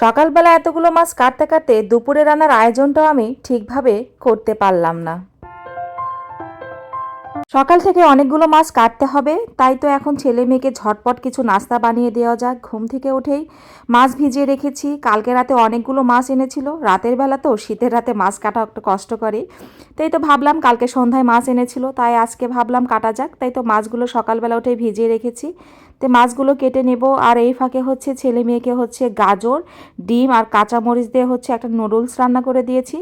সকালবেলা এতগুলো মাছ কাটতে কাটতে দুপুরে রান্নার আয়োজনটাও আমি ঠিকভাবে করতে পারলাম না। সকাল থেকে অনেকগুলো মাছ কাটতে হবে, তাই তো এখন ছেলে মেয়েকে ঝটপট কিছু নাস্তা বানিয়ে দেওয়া যাক। ঘুম থেকে উঠেই মাছ ভিজিয়ে রেখেছি। কালকে রাতে অনেকগুলো মাছ এনেছিল। রাতের বেলা তো শীতের রাতে মাছ কাটা একটু কষ্ট করে তাই তো ভাবলাম কালকে সন্ধ্যায় মাছ এনেছিল, তাই আজকে ভাবলাম কাটা যাক। তাই তো মাছগুলো সকালবেলা উঠে ভিজিয়ে রেখেছি। তো মাছগুলো কেটে নেব। আর এই ফাঁকে হচ্ছে ছেলে মেয়েকে হচ্ছে গাজর, ডিম আর কাঁচামরিচ দিয়ে হচ্ছে একটা নুডলস রান্না করে দিয়েছি।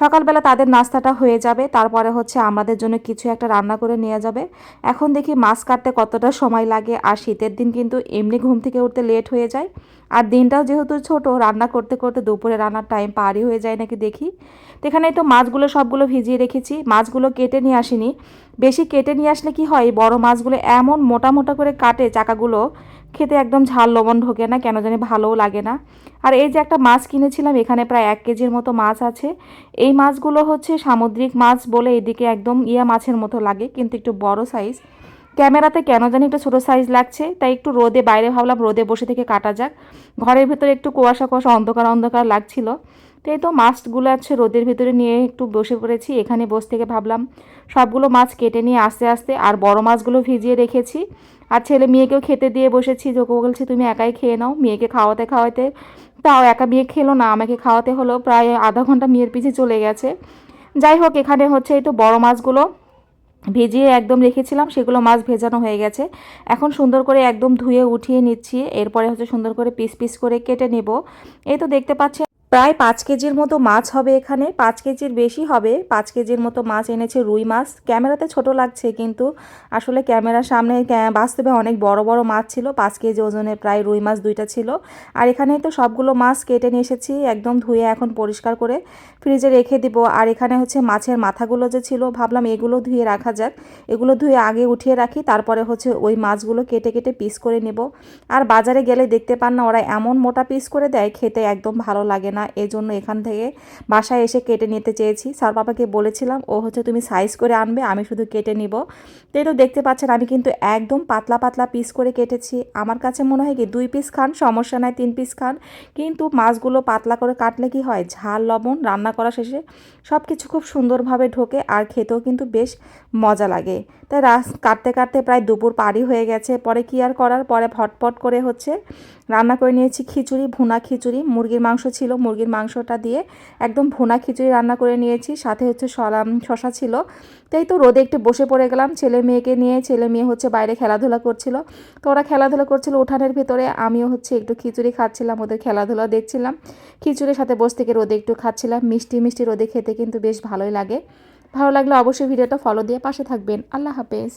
সকালবেলা তাদের নাস্তাটা হয়ে যাবে, তারপরে হচ্ছে আমাদের জন্য কিছু একটা রান্না করে নিয়ে যাবে। এখন দেখি মাছ কাটতে কতটা সময় লাগে, আর শীতের দিন কিন্তু এমনি ঘুম থেকে উঠতে লেট হয়ে যায়। আর দিনটাও যেহেতু ছোট, রান্না করতে করতে দুপুরে রান্নার টাইম পারই হয়ে যায় নাকি দেখি। এখানে তো মাছগুলো সবগুলো ভিজিয়ে রেখেছি, মাছগুলো কেটে নিয়ে আসিনি। বেশি কেটে নিয়ে আসলে কি হয়, বড় মাছগুলো এমন মোটা মোটা করে কাটে চাকাগুলো খেতে একদম ঝাল লবণ ঢোকে না, কেন জানি ভালোও লাগে না। আর এই যে একটা মাছ কিনেছিলাম, এখানে প্রায় এক কেজির মতো মাছ আছে। এই মাছগুলো হচ্ছে সামুদ্রিক মাছ বলে এদিকে একদম ইয়া মাছের মতো লাগে, কিন্তু একটু বড় সাইজ ক্যামেরাতে কেন জানি একটু ছোটো সাইজ লাগছে, তাই একটু রোদে, বাইরে ভাবলাম রোদে বসে থেকে কাটা যাক। ঘরের ভেতরে একটু কুয়াশা কুয়াশা অন্ধকার অন্ধকার লাগছিল। তো এই তো মাছগুলো আছে রোদের ভিতরে নিয়ে একটু বসে পড়েছি, এখানে বস থেকে ভাবলাম সবগুলো মাছ কেটে নিয়ে আস্তে আস্তে আর বড় মাছগুলো ভিজিয়ে রেখেছি। আর ছেলে মেয়েকেও খেতে দিয়ে বসেছি যে ওকে বলছি, তুমি একাই খেয়ে নাও, মেয়েকে খাওয়াতে খাওয়াতে। তাও একা মেয়ে খেলো না, আমাকে খাওয়াতে হলো, প্রায় আধা ঘণ্টা মেয়ের পিছিয়ে চলে গেছে। যাই হোক, এখানে হচ্ছে এই তো বড় মাছগুলো ভিজিয়ে একদম রেখেছিলাম, সেগুলো মাছ ভেজানো হয়ে গেছে। এখন সুন্দর করে একদম ধুয়ে উঠিয়ে নিচ্ছি, এরপরে হচ্ছে সুন্দর করে পিস পিস করে কেটে নেব। এই তো দেখতে পাচ্ছি প্রায় পাঁচ কেজির মতো মাছ হবে এখানে। পাঁচ কেজির বেশি হবে। পাঁচ কেজির মতো মাছ এনেছে রুই মাছ। ক্যামেরাতে ছোট লাগছে কিন্তু আসলে ক্যামেরার সামনে বাস্তবে অনেক বড় বড় মাছ ছিল। পাঁচ কেজি ওজনের প্রায় রুই মাছ দুইটা ছিল। আর এখানে তো সবগুলো মাছ কেটে নিয়ে এসেছি। একদম ধুয়ে এখন পরিষ্কার করে ফ্রিজে রেখে দিব। আর এখানে হচ্ছে মাছের মাথাগুলো যে ছিল, ভাবলাম এগুলো ধুয়ে রাখা যাক। এগুলো ধুয়ে আগে উঠিয়ে রাখি। তারপরে হচ্ছে ওই মাছগুলো কেটে কেটে পিস করে নেব। আর বাজারে গেলে দেখতে পান না, ওরা এমন মোটা পিস করে দেয়, খেতে একদম ভালো লাগে না। এই জন্য এখান থেকে বাসায় এসে কেটে নিতে চেয়েছি। স্যার বাবাকে বলেছিলাম, ও হচ্ছে তুমি সাইজ করে আনবে, আমি শুধু কেটে নিব। তো এই তো দেখতে পাচ্ছেন, আমি কিন্তু একদম পাতলা পাতলা পিস করে কেটেছি। আমার কাছে মনে হয় কি, দুই পিস খান, সমস্যা নাই, তিন পিস খান। কিন্তু মাছগুলো পাতলা করে কাটলে কি হয়, ঝাল, লবণ, রান্না করা শেষে সব কিছু খুব সুন্দরভাবে ঢোকে আর খেতেও কিন্তু বেশ মজা লাগে। তাই রাস কাটতে কাটতে প্রায় দুপুর পারি হয়ে গেছে। পরে কি আর করার? পরে ফটফট করে হচ্ছে রান্না করে নিয়েছি খিচুড়ি, ভুনা খিচুড়ি। মুরগির মাংস ছিল মুরগির মাংসটা দিয়ে একদম ভোনা খিচুড়ি রান্না করে নিয়েছি। সাথে হচ্ছে সলাম শশা ছিল। তাই তো রোদে একটু বসে পড়ে গেলাম। ছেলে মেয়েকে নিয়ে ছেলে মেয়ে হচ্ছে বাইরে খেলাধুলা করছিল। তো ওরা খেলাধুলা করছিল উঠানের ভিতরে। আমিও হচ্ছে একটু খিচুড়ি খাচ্ছিলাম, ওদের খেলাধুলা দেখছিলাম। খিচুড়ির সাথে বসে থেকে রোদে একটু খাচ্ছিলাম। মিষ্টি মিষ্টি রোদে খেতে কিন্তু বেশ ভালোই লাগে। ভালো লাগলে অবশ্যই ভিডিওটা ফলো দিয়ে পাশে থাকবেন। আল্লাহ হাফেজ।